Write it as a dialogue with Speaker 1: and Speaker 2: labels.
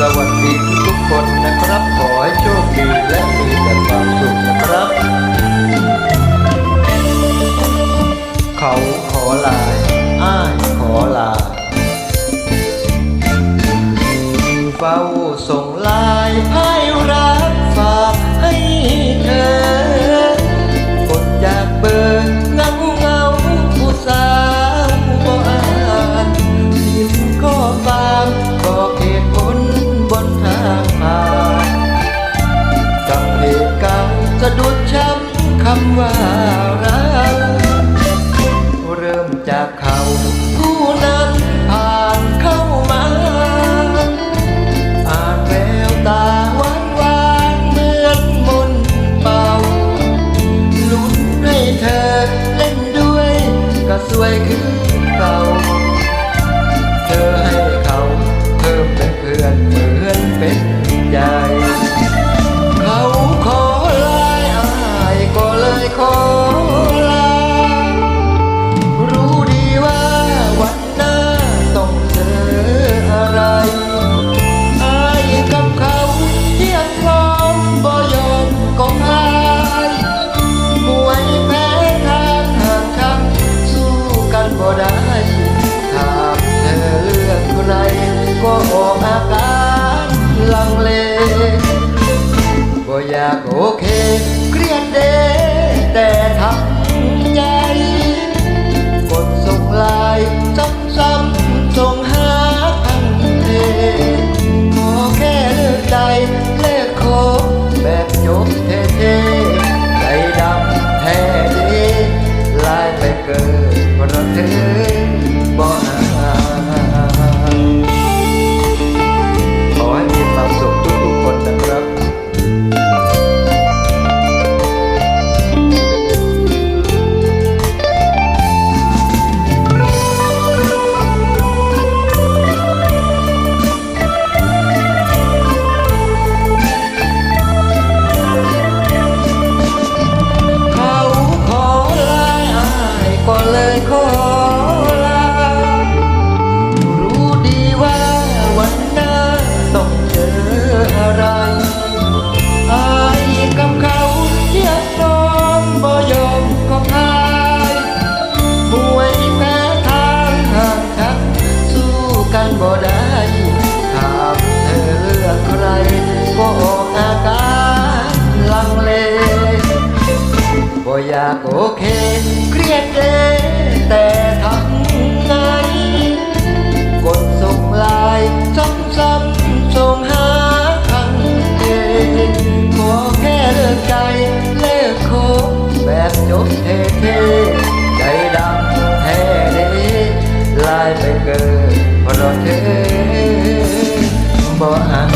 Speaker 1: สวัสดีทุกๆคนนะครับ ขอให้โชคดีและมีแต่ความสุขนะครับ เขาขอลาอ้ายขอลาฟ้าำว่ารัก อยากโอเค เครียดเกิแต่ทำไงกดส่งลายซ้ำๆส่งหาทางเดียขอแค่เลิกใจเลิกโคแบบจบเท่ๆใจดำแท้นี้ลายไปเกินเพราะเธอบ่อ่าน